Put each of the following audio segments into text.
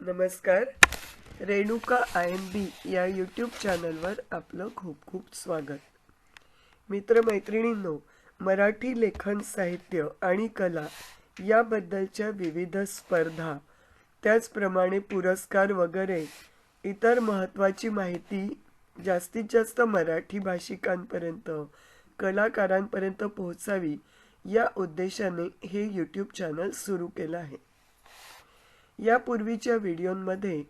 नमस्कार. Renuka I am बी या YouTube चॅनलवर आपलं खूप खूप स्वागत. मित्रमैत्रिणींनो मराठी लेखन साहित्य आणि कला याबद्दलच्या विविध स्पर्धा त्याचप्रमाणे पुरस्कार वगैरे इतर महत्त्वाची माहिती जास्तीत जास्त मराठी भाषिकांपर्यंत कलाकारांपर्यंत पोहोचावी या उद्देशाने हे यूट्यूब चॅनल सुरू केलं आहे. यापूर्वीच्या व्हिडिओमध्ये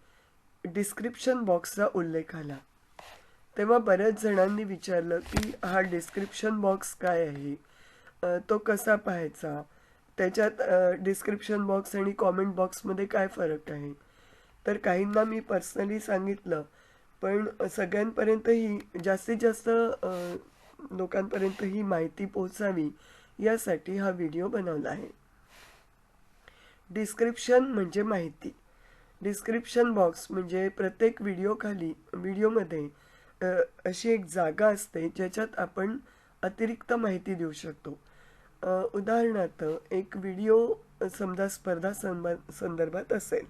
डिस्क्रिप्शन बॉक्सचा उल्लेख आला. तेव्हा बऱ्याच जणांनी विचारलं की हा डिस्क्रिप्शन बॉक्स काय आहे? तो कसा पाहायचा? त्याच्यात डिस्क्रिप्शन बॉक्स आणि कॉमेंट बॉक्समध्ये काय फरक आहे? तर काहींना मी पर्सनली सांगितलं पण सगळ्यांपर्यंत ही जास्तीत जास्त लोकांपर्यंत ही माहिती पोहोचावी यासाठी हा व्हिडिओ बनवला आहे. डिस्क्रिप्शन म्हणजे माहिती. डिस्क्रिप्शन बॉक्स म्हणजे प्रत्येक व्हिडिओखाली व्हिडिओमध्ये अशी एक जागा असते ज्याच्यात आपण अतिरिक्त माहिती देऊ शकतो. उदाहरणार्थ एक व्हिडिओ समजा स्पर्धा संबा- संदर्भात असेल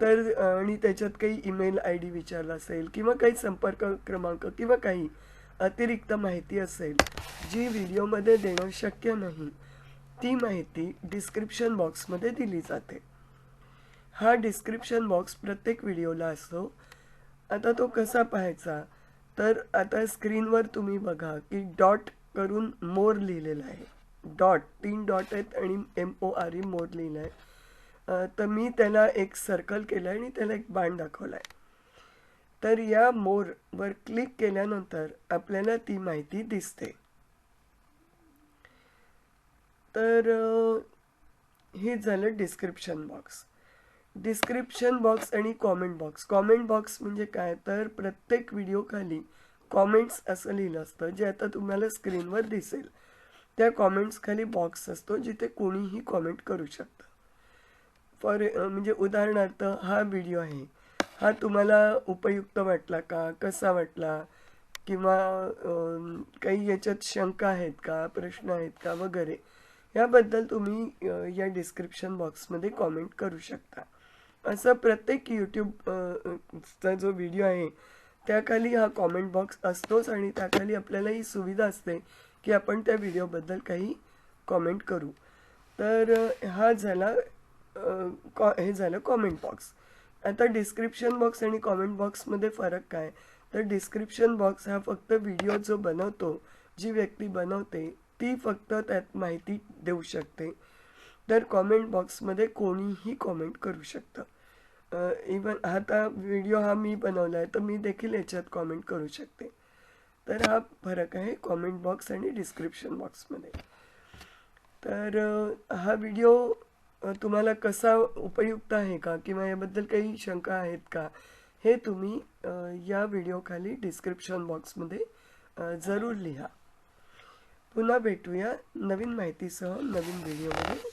तर आणि त्याच्यात काही ईमेल आय डी विचारला असेल किंवा काही संपर्क क्रमांक किंवा काही अतिरिक्त माहिती असेल जी व्हिडिओमध्ये देणं शक्य नाही ती माहिती डिस्क्रिप्शन बॉक्समध्ये दिली जाते. हा डिस्क्रिप्शन बॉक्स प्रत्येक व्हिडिओला असतो. आता तो कसा पाहायचा? तर आता स्क्रीनवर तुम्ही बघा की डॉट करून मोर लिहिलेलं आहे. डॉट तीन डॉट आहेत आणि M O R E more लिहिलं आहे तर मी त्याला एक सर्कल केलं आहे आणि त्याला एक बाण दाखवला आहे तर या मोरवर क्लिक केल्यानंतर आपल्याला ती माहिती दिसते. तर हे झालं डिस्क्रिप्शन बॉक्स डिस्क्रिप्शन बॉक्स आणि कॉमेंट बॉक्स कॉमेंट बॉक्स म्हणजे काय? तर प्रत्येक व्हिडिओ खाली कॉमेंट्स असं लिहिलं असतं जे आता तुम्हाला स्क्रीनवर दिसेल. त्या कॉमेंट्स खाली बॉक्स असतो जिथे कोणीही कॉमेंट करू शकतं. फॉर म्हणजे उदाहरणार्थ हा व्हिडिओ आहे. हा तुम्हाला उपयुक्त वाटला का? कसा वाटला? किंवा काही याच्यात शंका आहेत का? प्रश्न आहेत का? वगैरे. याबद्दल तुम्ही या डिस्क्रिप्शन बॉक्समध्ये कॉमेंट करू शकता. असं प्रत्येक यूट्यूबचा जो व्हिडिओ आहे त्याखाली हा कॉमेंट बॉक्स असतोच आणि त्याखाली आपल्याला ही सुविधा असते की आपण त्या व्हिडिओबद्दल काही कॉमेंट करू. तर हा झाला कॉ हे झालं कॉमेंट बॉक्स आता डिस्क्रिप्शन बॉक्स आणि कॉमेंट बॉक्समध्ये फरक काय? तर डिस्क्रिप्शन बॉक्स हा फक्त व्हिडिओ जो बनवतो जी व्यक्ती बनवते ती फक्त त्यात माहिती देऊ शकते. तर कॉमेंट बॉक्समध्ये कोणीही कॉमेंट करू शकतं. इवन आता व्हिडिओ हा मी बनवला आहे तर मी देखील याच्यात कॉमेंट करू शकते. तर हा फरक आहे कॉमेंट बॉक्स आणि डिस्क्रिप्शन बॉक्समध्ये तर हा व्हिडिओ तुम्हाला कसा उपयुक्त आहे का? किंवा याबद्दल काही शंका आहेत का? हे तुम्ही या व्हिडिओखाली डिस्क्रिप्शन बॉक्समध्ये जरूर लिहा. पुन्हा भेटूया नवीन माहितीसह नवीन व्हिडिओमध्ये